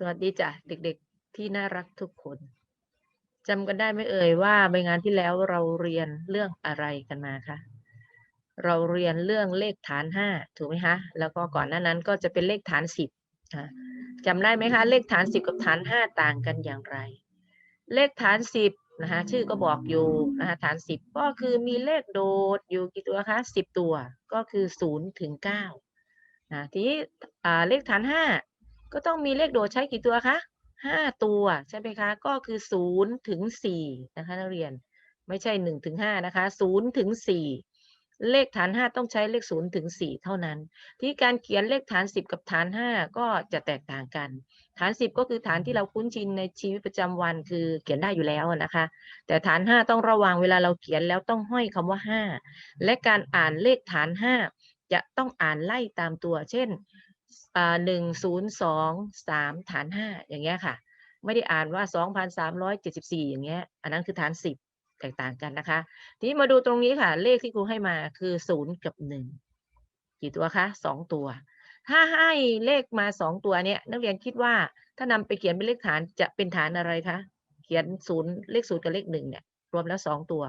สวัสดีจ้ะเด็กๆที่น่ารักทุกคนจำกันได้ไหมเอ่ยว่าใบงานที่แล้วเราเรียนเรื่องอะไรกันมาคะเราเรียนเรื่องเลขฐานห้าถูกไหมคะแล้วก็ก่อนหน้านั้นก็จะเป็นเลขฐานสิบจำได้ไหมคะเลขฐานสิบกับฐานห้าต่างกันอย่างไร เลขฐานสิบนะคะชื่อก็บอกอยู่นะคะฐานสิบก็คือมีเลขโดดอยู่กี่ตัวคะสิบตัวก็คือศูนย์ถึงเก้านะทีนี้เลขฐานห้า ก็ต้องมีเลขโดดใช้กี่ตัวคะห้าตัวใช่ไหมคะ ก็คือศูนย์ถึงสี่นะคะนักเรียน ไม่ใช่หนึ่งถึงห้านะคะศูนย์ถึงสี่เลขฐานห้าต้องใช้เลขศูนย์ถึงสี่เท่านั้น ที่การเขียนเลขฐานสิบกับฐานห้าก็จะแตกต่างกัน ฐานสิบก็คือฐานที่เราคุ้นชินในชีวิตประจำวันคือเขียนได้อยู่แล้วนะคะ แต่ฐานห้าต้องระวังเวลาเราเขียนแล้วต้องห้อยคำว่าห้าและการอ่านเลขฐานห้าจะต้องอ่านไล่ตามตัว เช่น หนึ่งศูนย์สองสามฐานห้าอย่างเงี้ยค่ะ ไม่ได้อ่านว่าสองพันสามร้อยเจ็ดสิบสี่อย่างเงี้ย อันนั้นคือฐานสิบแตกต่างกันนะคะ ทีนี้มาดูตรงนี้ค่ะ เลขที่ครูให้มาคือศูนย์กับหนึ่งกี่ตัวคะสองตัว ถ้าให้เลขมาสองตัวเนี้ยนักเรียนคิดว่าถ้านำไปเขียนเป็นเลขฐานจะเป็นฐานอะไรคะเขียนศูนย์เลขศูนย์กับเลขหนึ่งเนี่ยรวมแล้วสองตัว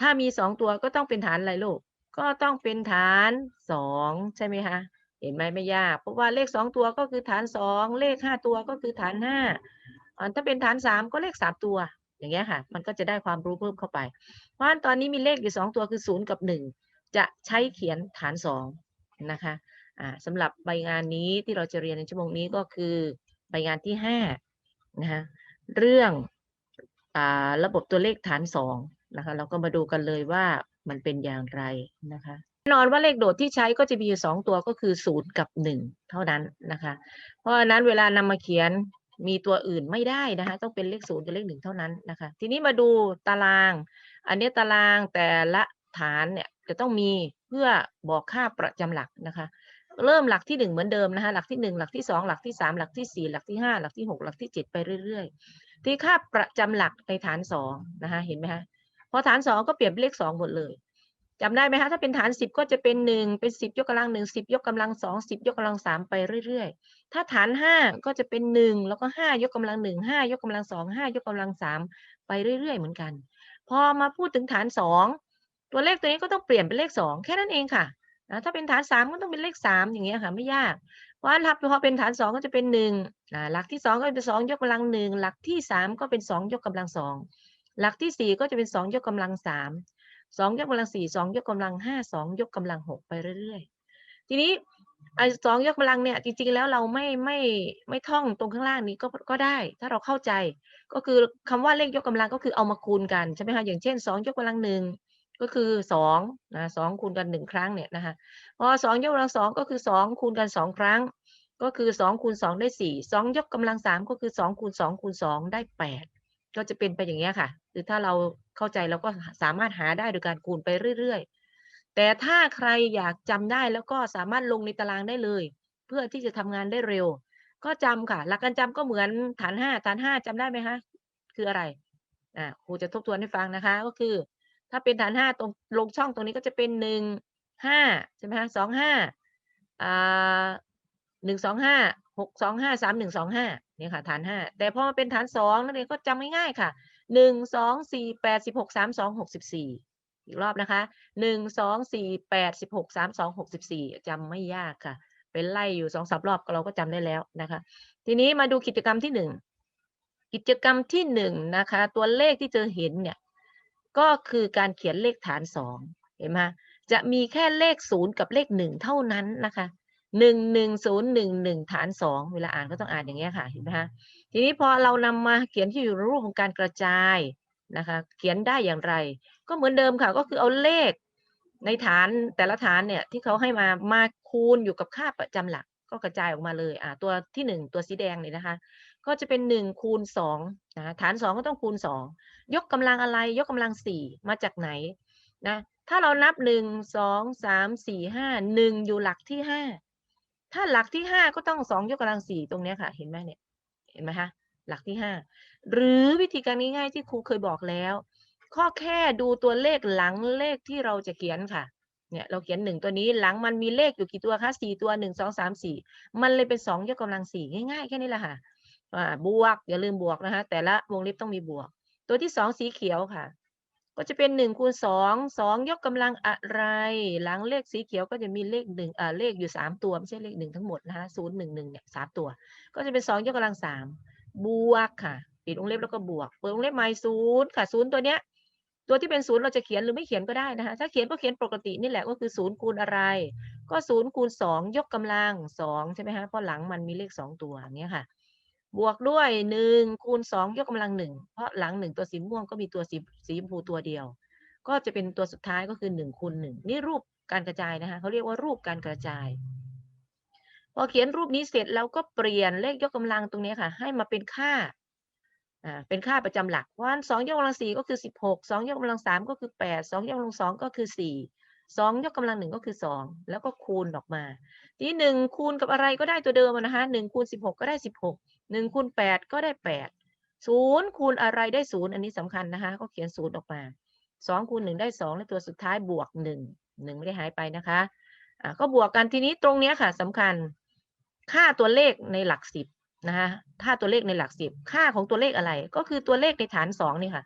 ถ้ามีสองตัวก็ต้องเป็นฐานอะไรลูกก็ต้องเป็นฐานสองใช่ไหมคะ เห็นไหมไม่ยากเพราะว่าเลขสองตัวก็คือฐานสองเลขห้าตัวก็คือฐานห้าถ้าเป็นฐานสามก็เลขสามตัว อย่างเงี้ยค่ะ มันก็จะได้ความรู้เพิ่มเข้าไป เพราะฉะนั้นตอนนี้มีเลขอยู่สองตัวคือศูนย์กับหนึ่งจะใช้เขียนฐานสองนะคะอ่าสำหรับใบงานนี้ที่เราจะเรียนในชั่วโมงนี้ก็คือใบงานที่ห้านะคะเรื่องอระบบตัวเลขฐานสองนะคะ เราก็มาดูกันเลยว่ามันเป็นอย่างไรนะคะ แน่นอนว่าเลขโดดที่ใช้ก็จะมีอยู่สองตัวก็คือศูนย์กับหนึ่งเท่านั้นนะคะ เพราะฉะนั้นเวลานำมาเขียนมีตัวอื่นไม่ได้นะคะ ต้องเป็นเลขศูนย์กับเลขหนึ่งเท่านั้นนะคะ ทีนี้มาดูตาราง อันนี้ตารางแต่ละฐานเนี่ยจะต้องมีเพื่อบอกค่าประจำหลักนะคะ เริ่มหลักที่หนึ่งเหมือนเดิมนะคะหลักที่หนึ่งหลักที่สองหลักที่สามหลักที่สี่หลักที่ห้าหลักที่หกหลักที่เจ็ดไปเรื่อยๆ ที่ค่าประจำหลักในฐานสองนะคะเห็นไหมคะพอฐานสองก็เปลี่ยนเป็นเลขสองหมดเลย จำได้ไหมคะถ้าเป็นฐานสิบก็จะเป็นหนึ่งเป็นสิบยกกำลังหนึ่งสิบยกกำลังสองสิบยกกำลังสามไปเรื่อยๆ ถ้าฐานห้าก็จะเป็นหนึ่งแล้วก็ห้ายกกำลังหนึ่งห้ายกกำลังสองห้ายกกำลังสามไปเรื่อยๆ เหมือนกัน พอมาพูดถึงฐานสองตัวเลขตัวนี้ก็ต้องเปลี่ยนเป็นเลขสองแค่นั้นเองค่ะนะถ้าเป็นฐานสามก็ต้องเป็นเลขสามอย่างเงี้ยค่ะไม่ยากเพราะฉะนั้นพอเป็นฐานสองก็จะเป็นหนึ่งหลักที่สองก็เป็นสองยกกำลังหนึ่งหลักที่สามก็เป็นสองยกกำลังสองหลักที่สี่ก็จะเป็นสองยกกำลังสาม สองยกกำลังสี่สองยกกำลังห้าสองยกกำลังหกไปเรื่อยๆ ทีนี้ไอ้สองยกกำลังเนี่ยจริงๆแล้วเราไม่ไม่ไม่ท่องตรงข้างล่างนี้ก็ก็ได้ ถ้าเราเข้าใจก็คือคำว่าเลขยกกำลังก็คือเอามาคูณกันใช่ไหมคะอย่างเช่นสองยกกำลังหนึ่งก็คือสองนะสองคูณกันหนึ่งครั้งเนี่ยนะคะพอสองยกกำลังสองก็คือสองคูณกันสองครั้ง ก็คือสองคูณสองได้สี่สองยกกำลังสามก็คือสองคูณสองคูณสองได้แปดก็จะเป็นไปอย่างเงี้ยค่ะ คือถ้าเรา เข้าใจเราก็สามารถหาได้โดยการคูณไปเรื่อยๆ แต่ถ้าใครอยากจำได้แล้วก็สามารถลงในตารางได้เลย เพื่อที่จะทำงานได้เร็ว ก็จำค่ะ หลักการจำก็เหมือนฐานห้าฐานห้าจำได้ไหมคะคืออะไรอ่าครูจะทบทวนให้ฟังนะคะ ก็คือ ถ้าเป็นฐานห้าตรงลงช่องตรงนี้ก็จะเป็นหนึ่งห้าใช่ไหมคะสองห้าอ่าหนึ่งสองห้าหกสองห้าสามหนึ่งสองห้าเนี่ยค่ะฐานห้าแต่พอมาเป็นฐานสองนั่นเองก็จำง่ายๆค่ะ หนึ่งสองสี่แปดสิบหกสามสองหกสิบสี่อีกรอบนะคะหนึ่งสองสี่แปดสิบหกสามสองหกสิบสี่จำไม่ยากค่ะ เป็นไล่อยู่สองสามรอบเราก็จำได้แล้วนะคะ ทีนี้มาดูกิจกรรมที่หนึ่งกิจกรรมที่หนึ่งนะคะ ตัวเลขที่เจอเห็นเนี่ย ก็คือการเขียนเลขฐานสองเห็นไหมจะมีแค่เลขศูนย์กับเลขหนึ่งเท่านั้นนะคะ หนึ่งหนึ่งศูนย์หนึ่งหนึ่งฐานสองเวลาอ่านก็ต้องอ่านอย่างเงี้ยค่ะเห็นไหมคะทีนี้พอเรานำมาเขียนที่อยู่ในรูปของการกระจายนะคะ เขียนได้อย่างไร ก็เหมือนเดิมค่ะ ก็คือเอาเลขในฐานแต่ละฐานเนี่ยที่เขาให้มามาคูณอยู่กับค่าประจำหลัก ก็กระจายออกมาเลยอ่าตัวที่หนึ่งตัวสีแดงเนี่ยนะคะ ก็จะเป็นหนึ่งคูณสองนะฐานสองก็ต้องคูณสองยกกำลังอะไร ยกกำลังสี่มาจากไหนนะถ้าเรานับหนึ่งสองสามสี่ห้าหนึ่งอยู่หลักที่ห้า ถ้าหลักที่ห้าก็ต้องสองยกกำลังสี่ตรงนี้ค่ะ เห็นไหมเนี่ย เห็นไหมคะ หลักที่ห้าหรือวิธีการง่ายๆที่ครูเคยบอกแล้ว ข้อแค่ดูตัวเลขหลังเลขที่เราจะเขียนค่ะ เนี่ยเราเขียนหนึ่งตัวนี้หลังมันมีเลขอยู่กี่ตัวคะสี่ตัวหนึ่งสองสามสี่มันเลยเป็นสองยกกำลังสี่ง่ายๆ แค่นี้แหละค่ะบวกอย่าลืมบวกนะคะแต่ละวงเล็บต้องมีบวก ตัวที่สองสีเขียวค่ะ ก็จะเป็นหนึ่งคูณสองสองยกกำลังอะไร หลังเลขสีเขียวก็จะมีเลขหนึ่งอ่าเลขอยู่สามตัว ไม่ใช่เลขหนึ่งทั้งหมดนะคะศูนย์หนึ่งหนึ่งเนี่ยสามตัว ก็จะเป็นสองยกกำลังสามบวกค่ะ ปิดวงเล็บแล้วก็บวก เปิดวงเล็บใหม่ศูนย์ค่ะศูนย์ตัวเนี้ย ตัวที่เป็นศูนย์เราจะเขียนหรือไม่เขียนก็ได้นะคะ ถ้าเขียนก็เขียนปกตินี่แหละก็คือศูนย์คูณอะไร ก็ศูนย์คูณสองยกกำลังสองใช่ไหมคะเพราะหลังมันมีเลขสองตัวอย่างเงี้ยค่ะ บวกด้วยหนึ่งคูณสองยกกำลังหนึ่งเพราะหลังหนึ่งตัวสีม่วงก็มีตัวสีสีชมพูตัวเดียว ก็จะเป็นตัวสุดท้ายก็คือหนึ่งคูณหนึ่งนี่รูปการกระจายนะคะเขาเรียกว่ารูปการกระจาย พอเขียนรูปนี้เสร็จเราก็เปลี่ยนเลขยกกำลังตรงนี้ค่ะ ให้มาเป็นค่าอ่าเป็นค่าประจำหลักเพราะฉะนั้นสองยกกำลังสี่ก็คือสิบหกสองยกกำลังสามก็คือแปดสองยกกำลังสองก็คือสี่สองยกกำลังหนึ่งก็คือสองแล้วก็คูณออกมา ทีหนึ่งคูณกับอะไรก็ได้ตัวเดิมนะคะหนึ่งคูณสิบหกก็ได้สิบหก หนึ่งคูณแปดก็ได้แปดศูนย์คูณอะไรได้ศูนย์อันนี้สำคัญนะคะ ก็เขียนศูนย์ออกมาสองคูณหนึ่งได้สองและตัวสุดท้ายบวกหนึ่งหนึ่งไม่ได้หายไปนะคะอ่าก็บวกกันทีนี้ตรงเนี้ยค่ะสำคัญ ค่าตัวเลขในหลักสิบนะคะถ้าตัวเลขในหลักสิบค่าของตัวเลขอะไร ก็คือตัวเลขในฐานสองนี่ค่ะ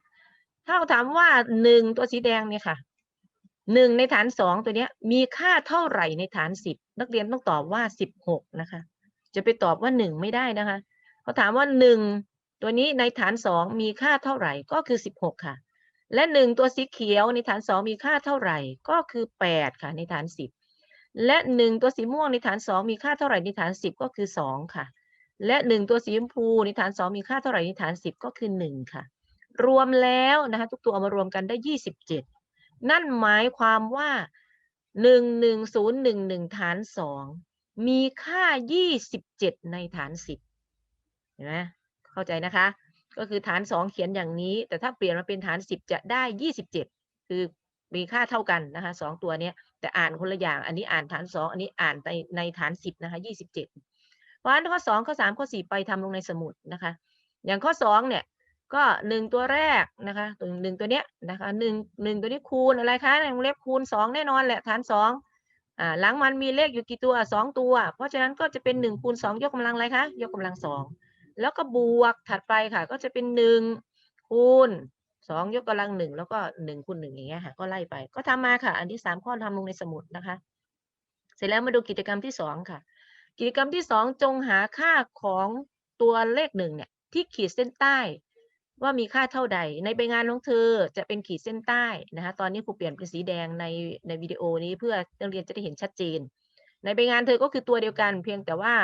ถ้าเราถามว่าหนึ่งตัวสีแดงเนี่ยค่ะหนึ่งในฐานสองตัวเนี้ย มีค่าเท่าไหร่ในฐานสิบนักเรียนต้องตอบว่าสิบหกนะคะ จะไปตอบว่าหนึ่งไม่ได้นะคะ เขาถามว่าหนึ่งตัวนี้ในฐานสองมีค่าเท่าไหร่ก็คือสิบหกค่ะ และหนึ่งตัวสีเขียวในฐานสองมีค่าเท่าไหร่ก็คือแปดค่ะในฐานสิบและหนึ่งตัวสีม่วงในฐานสองมีค่าเท่าไหร่ในฐานสิบก็คือสองค่ะ และหนึ่งตัวสีชมพูในฐานสองมีค่าเท่าไหร่ในฐานสิบก็คือหนึ่งค่ะ รวมแล้วนะคะทุกตัวเอามารวมกันได้ยี่สิบเจ็ดนั่นหมายความว่าหนึ่งหนึ่งศูนย์หนึ่งหนึ่งฐานสองมีค่ายี่สิบเจ็ดในฐานสิบ เห็นไหมเข้าใจนะคะ ก็คือฐานสองเขียนอย่างนี้ แต่ถ้าเปลี่ยนมาเป็นฐานสิบจะได้ยี่สิบเจ็ดคือมีค่าเท่ากันนะคะสองตัวเนี้ยแต่อ่านคนละอย่าง อันนี้อ่านฐานสองอันนี้อ่านในในฐานสิบนะคะยี่สิบเจ็ดเพราะฉะนั้นข้อสองข้อสามข้อสี่ไปทำลงในสมุดนะคะ อย่างข้อสองเนี่ยก็หนึ่งตัวแรกนะคะตัวหนึ่งตัวเนี้ยนะคะหนึ่งหนึ่งตัวนี้คูณอะไรคะในวงเล็บคูณสองแน่นอนแหละฐานสองอ่าหลังมันมีเลขอยู่กี่ตัวสองตัว เพราะฉะนั้นก็จะเป็นหนึ่งคูณสองยกกำลังอะไรคะยกกำลังสอง แล้วก็บวกถัดไปค่ะ ก็จะเป็นหนึ่งคูณสองยกกำลังหนึ่งแล้วก็หนึ่งคูณหนึ่งอย่างเงี้ยค่ะ ก็ไล่ไปก็ทำมาค่ะ อันที่สามข้อทำลงในสมุดนะคะ เสร็จแล้วมาดูกิจกรรมที่สองค่ะ กิจกรรมที่สองจงหาค่าของตัวเลขหนึ่งเนี่ย ที่ขีดเส้นใต้ ว่ามีค่าเท่าใด ในใบงานของเธอจะเป็นขีดเส้นใต้นะคะ ตอนนี้ครูเปลี่ยนเป็นสีแดงในในวิดีโอนี้เพื่อนักเรียนจะได้เห็นชัดเจน ในใบงานเธอก็คือตัวเดียวกัน เพียงแต่ว่า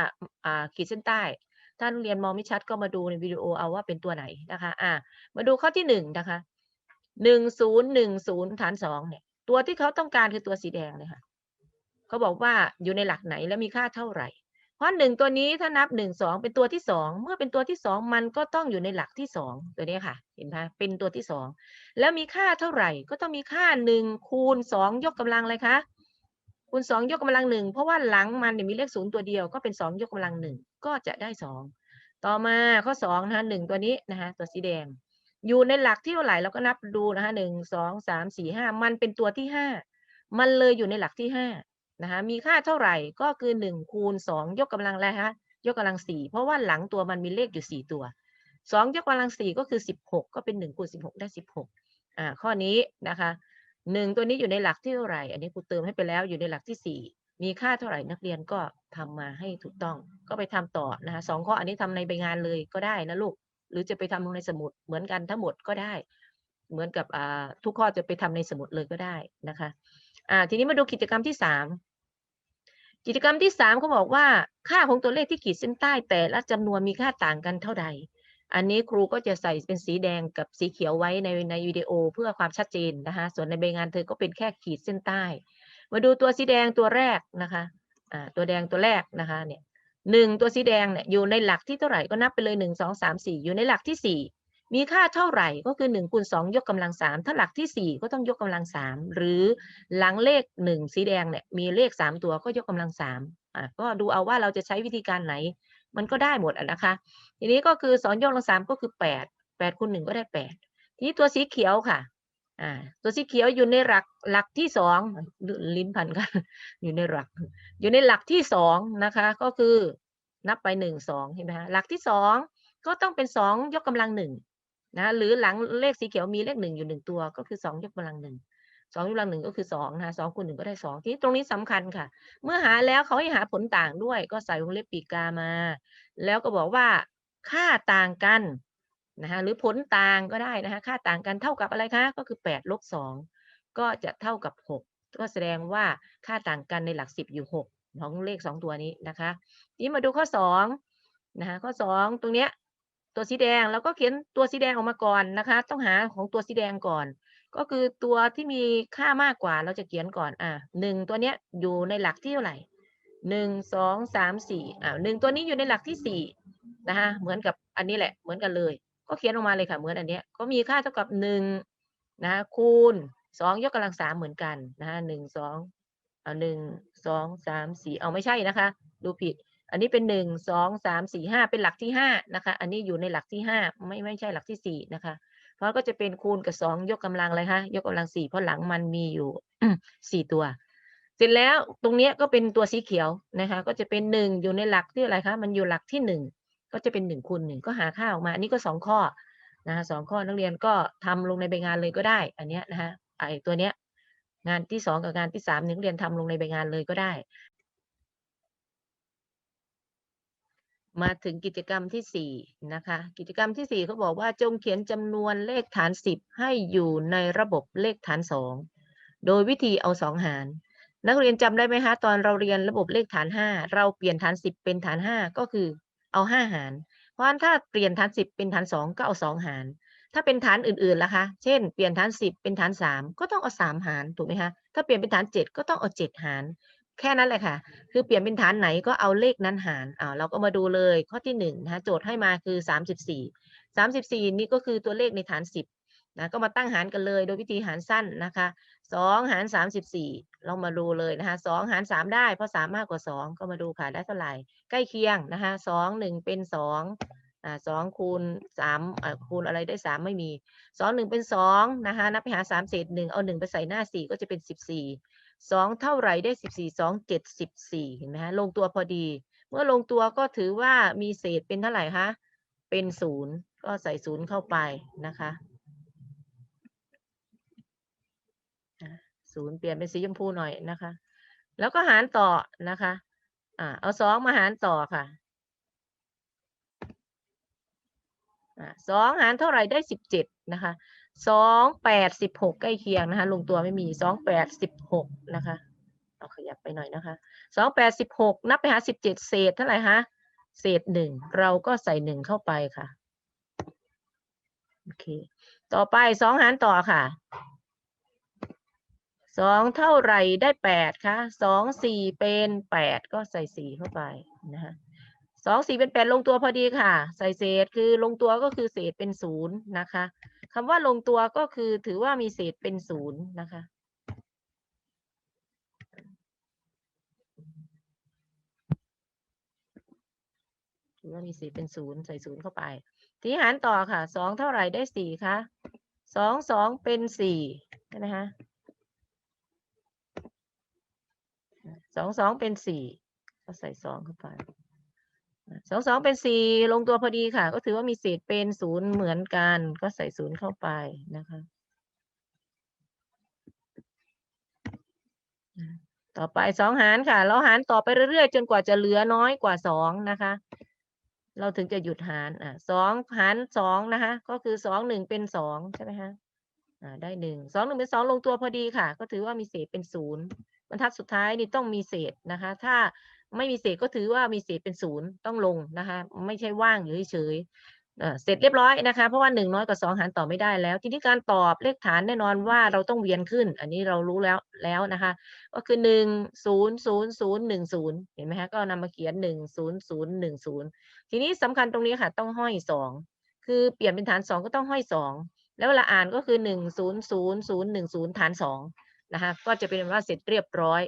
อ่าขีดเส้นใต้ ถ้านักเรียนมองไม่ชัดก็มาดูในวิดีโอเอาว่าเป็นตัวไหนนะคะ อ่า มาดูข้อที่หนึ่งนะคะหนึ่งศูนย์หนึ่งศูนย์ฐานสองเนี่ย ตัวที่เขาต้องการคือตัวสีแดงเลยค่ะเขาบอกว่าอยู่ในหลักไหนและมีค่าเท่าไหร่ เพราะหนึ่งตัวนี้ถ้านับหนึ่งสองเป็นตัวที่สองเมื่อเป็นตัวที่สองมันก็ต้องอยู่ในหลักที่สองตัวนี้ค่ะ เห็นไหมเป็นตัวที่สองแล้วมีค่าเท่าไหร่ ก็ต้องมีค่าหนึ่งคูณสองยกกำลังเลยคะ คูณสองยกกำลังหนึ่งเพราะว่าหลังมันเนี่ยมีเลขศูนย์ตัวเดียวก็เป็นสองยกกำลังหนึ่งก็จะได้สองต่อมาข้อสองนะคะหนึ่งตัวนี้นะคะตัวสีแดง อยู่ในหลักที่เท่าไหร่เราก็นับดูนะคะหนึ่งสองสามสี่ห้ามันเป็นตัวที่ห้ามันเลยอยู่ในหลักที่ห้านะคะมีค่าเท่าไหร่ก็คือหนึ่งคูณสองยกกำลังอะไรคะยกกำลังสี่เพราะว่าหลังตัวมันมีเลขอยู่สี่ตัวสองยกกำลังสี่ก็คือสิบหกก็เป็นหนึ่งคูณสิบหกได้สิบหกอ่าข้อนี้นะคะ หนึ่งตัวนี้อยู่ในหลักที่เท่าไหร่ อันนี้ครูเติมให้ไปแล้วอยู่ในหลักที่สี่มีค่าเท่าไหร่นักเรียนก็ทำมาให้ถูกต้อง ก็ไปทำต่อนะคะสองข้ออันนี้ทำในใบงานเลยก็ได้นะลูก หรือจะไปทำลงในสมุดเหมือนกันทั้งหมดก็ได้ เหมือนกับทุกข้อจะไปทำในสมุดเลยก็ได้นะคะอ่าทีนี้มาดูกิจกรรมที่สามกิจกรรมที่สามเขาบอกว่าค่าของตัวเลขที่ขีดเส้นใต้แต่ละจำนวนมีค่าต่างกันเท่าใด อันนี้ครูก็จะใส่เป็นสีแดงกับสีเขียวไว้ในในวิดีโอเพื่อความชัดเจนนะคะ ส่วนในใบงานเธอก็เป็นแค่ขีดเส้นใต้ มาดูตัวสีแดงตัวแรกนะคะอ่าตัวแดงตัวแรกนะคะเนี่ยหนึ่งตัวสีแดงเนี่ยอยู่ในหลักที่เท่าไหร่ก็นับไปเลยหนึ่งสองสามสี่อยู่ในหลักที่สี่มีค่าเท่าไหร่ก็คือหนึ่งคูณสองยกกำลังสามถ้าหลักที่สี่ก็ต้องยกกำลังสามหรือหลังเลขหนึ่งสีแดงเนี่ยมีเลขสามตัวก็ยกกำลังสามอะก็ดูเอาว่าเราจะใช้วิธีการไหน มันก็ได้หมดอะนะคะ ทีนี้ก็คือสองยกกำลังสามก็คือแปดแปดคูณหนึ่งก็ได้แปดทีนี้ตัวสีเขียวค่ะ อ่า ตัวสีเขียวอยู่ในหลักหลักที่สองลิ้นพันกันอยู่ในหลัก อยู่ในหลักที่สองนะคะ ก็คือนับไปหนึ่งสองเห็นไหมคะหลักที่สองก็ต้องเป็นสองยกกำลังหนึ่งนะหรือหลังเลขสีเขียวมีเลขหนึ่งอยู่หนึ่งตัว ก็คือสองยกกำลังหนึ่ง สองยกกำลังหนึ่งก็คือสองนะคะสองคูณหนึ่งก็ได้สองที่ตรงนี้สำคัญค่ะ เมื่อหาแล้วเขาให้หาผลต่างด้วย ก็ใส่วงเล็บปีกกามา แล้วก็บอกว่าค่าต่างกันนะคะหรือผลต่างก็ได้นะคะค่าต่างกันเท่ากับอะไรคะก็คือแปดลบสองก็จะเท่ากับหกก็แสดงว่าค่าต่างกันในหลักสิบอยู่หกของเลขสองตัวนี้นะคะทีนี้มาดูข้อสองนะคะข้อสองตรงเนี้ยตัวสีแดงเราก็เขียนตัวสีแดงออกมาก่อนนะคะ ต้องหาของตัวสีแดงก่อน ก็คือตัวที่มีค่ามากกว่าเราจะเขียนก่อนอ่าหนึ่งตัวเนี้ยอยู่ในหลักที่เท่าไหร่หนึ่งสองสามสี่อ่าหนึ่งตัวนี้อยู่ในหลักที่สี่นะคะเหมือนกับอันนี้แหละเหมือนกันเลย ก็เขียนออกมาเลยค่ะ เหมือนอันเนี้ยก็มีค่าเท่ากับหนึ่งนะคะคูณสองยกกำลังสามเหมือนกันนะคะหนึ่งสองเอาหนึ่งสองสามสี่เอาไม่ใช่นะคะ ดูผิด อันนี้เป็นหนึ่งสองสามสี่ห้าเป็นหลักที่ห้านะคะ อันนี้อยู่ในหลักที่ห้าไม่ไม่ใช่หลักที่สี่นะคะ เพราะก็จะเป็นคูณกับสองยกกำลังเลยคะยกกำลังสี่เพราะหลังมันมีอยู่สี่ตัว เสร็จแล้วตรงเนี้ยก็เป็นตัวสีเขียวนะคะ ก็จะเป็นหนึ่งอยู่ในหลักที่อะไรคะมันอยู่หลักที่หนึ่งก็จะเป็นหนึ่งคูณหนึ่งก็หาค่าออกมา อันนี้ก็สองข้อนะคะสองข้อนักเรียนก็ทำลงในใบงานเลยก็ได้ อันเนี้ยนะคะไอตัวเนี้ยงานที่สองกับงานที่สามนักเรียนทำลงในใบงานเลยก็ได้ มาถึงกิจกรรมที่สี่นะคะ กิจกรรมที่สี่เขาบอกว่าจงเขียนจำนวนเลขฐานสิบให้อยู่ในระบบเลขฐานสองโดยวิธีเอาสองหาร นักเรียนจำได้ไหมคะตอนเราเรียนระบบเลขฐานห้าเราเปลี่ยนฐานสิบเป็นฐานห้าก็คือเอาห้าหาร เพราะฉะนั้นถ้าเปลี่ยนฐานสิบเป็นฐานสองก็เอาสองหาร ถ้าเป็นฐานอื่นๆล่ะคะ เช่น เปลี่ยนฐานสิบเป็นฐานสามก็ต้องเอาสามหารถูกไหมคะถ้าเปลี่ยนเป็นฐานเจ็ดก็ต้องเอาเจ็ดหาร แค่นั้นแหละค่ะ คือเปลี่ยนเป็นฐานไหนก็เอาเลขนั้นหารอ่าเราก็มาดูเลยข้อที่หนึ่งนะคะโจทย์ให้มาคือสามสิบสี่สามสิบสี่นี่ก็คือตัวเลขในฐานสิบนะก็มาตั้งหารกันเลยโดยวิธีหารสั้นนะคะสองหารสามสิบสี่เรามาดูเลยนะคะสองหารสามได้เพราะสามมากกว่าสองก็มาดูค่ะได้เท่าไหร่ใกล้เคียงนะคะสองหนึ่งเป็นสองอ่าสองคูณสามอ่าคูณอะไรได้สามไม่มีสองหนึ่งเป็นสองนะคะนับไปหาสามเศษหนึ่งเอาหนึ่งไปใส่หน้าสี่ก็จะเป็นสิบสี่ สองเท่าไหร่ได้สิบสี่สองเจ็ดสิบสี่เห็นไหมคะลงตัวพอดี เมื่อลงตัวก็ถือว่ามีเศษเป็นเท่าไหร่คะเป็นศูนย์ก็ใส่ศูนย์เข้าไปนะคะศูนย์เปลี่ยนเป็นสีชมพูหน่อยนะคะ แล้วก็หารต่อนะคะอ่าเอาสองมาหารต่อค่ะสองหารเท่าไหร่ได้สิบเจ็ดนะคะ สองแปดสิบหกใกล้เคียงนะคะ ลงตัวไม่มีสองแปดสิบหกนะคะเอาขยับไปหน่อยนะคะสองแปดสิบหกนับไปหาสิบเจ็ดเศษเท่าไหร่คะเศษหนึ่งเราก็ใส่หนึ่งเข้าไปค่ะโอเคต่อไปสองหารต่อค่ะสองเท่าไหร่ได้แปดคะสองสี่เป็นแปดก็ใส่สี่เข้าไปนะคะสองสี่เป็นแปดลงตัวพอดีค่ะ ใส่เศษคือลงตัวก็คือเศษเป็นศูนย์นะคะ คำว่าลงตัวก็คือถือว่ามีเศษเป็นศูนย์นะคะ ถือว่ามีเศษเป็นศูนย์ใส่ศูนย์เข้าไป ทีหารต่อค่ะสองเท่าไหร่ได้สี่คะสองสองเป็นสี่ใช่ไหมคะสองสองเป็นสี่ก็ใส่สองเข้าไป สองสองเป็นสี่ลงตัวพอดีค่ะ ก็ถือว่ามีเศษเป็นศูนย์เหมือนกัน ก็ใส่ศูนย์เข้าไปนะคะ ต่อไปสองหารค่ะ เราหารต่อไปเรื่อยๆ จนกว่าจะเหลือน้อยกว่าสองนะคะ เราถึงจะหยุดหารอะสองหารสองนะคะ ก็คือสองหนึ่งเป็นสองใช่ไหมคะอ่าได้หนึ่งสองหนึ่งเป็นสองลงตัวพอดีค่ะ ก็ถือว่ามีเศษเป็นศูนย์บรรทัดสุดท้ายนี่ต้องมีเศษนะคะ ถ้า ไม่มีเศษก็ถือว่ามีเศษเป็นศูนย์ต้องลงนะคะ ไม่ใช่ว่างอยู่เฉยๆเสร็จเรียบร้อยนะคะ เพราะว่าหนึ่งน้อยกว่าสองหารต่อไม่ได้แล้ว ทีนี้การตอบเลขฐานแน่นอนว่าเราต้องเวียนขึ้น อันนี้เรารู้แล้วแล้วนะคะ ก็คือหนึ่งศูนย์ศูนย์ศูนย์หนึ่งศูนย์เห็นไหมคะก็นำมาเขียนหนึ่งศูนย์ศูนย์หนึ่งศูนย์ทีนี้สำคัญตรงนี้ค่ะ ต้องห้อยสองคือเปลี่ยนเป็นฐานสองก็ต้องห้อยสองแล้วเวลาอ่านก็คือหนึ่งศูนย์ศูนย์ศูนย์หนึ่งศูนย์ฐานสองนะคะ ก็จะเป็นว่าเสร็จเรียบร้อย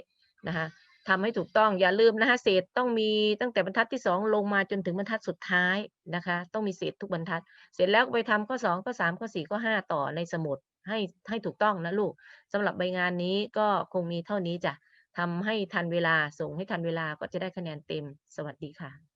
นะคะ ทำให้ถูกต้องอย่าลืมนะคะเศษต้องมีตั้งแต่บรรทัดที่สองลงมาจนถึงบรรทัดสุดท้ายนะคะ ต้องมีเศษทุกบรรทัด เสร็จแล้วไปทำข้อสองข้อสามข้อสี่ข้อห้าต่อในสมุดให้ให้ถูกต้องนะลูกสำหรับใบงานนี้ก็คงมีเท่านี้จ้ะทำให้ทันเวลาส่งให้ทันเวลาก็จะได้คะแนนเต็ม สวัสดีค่ะ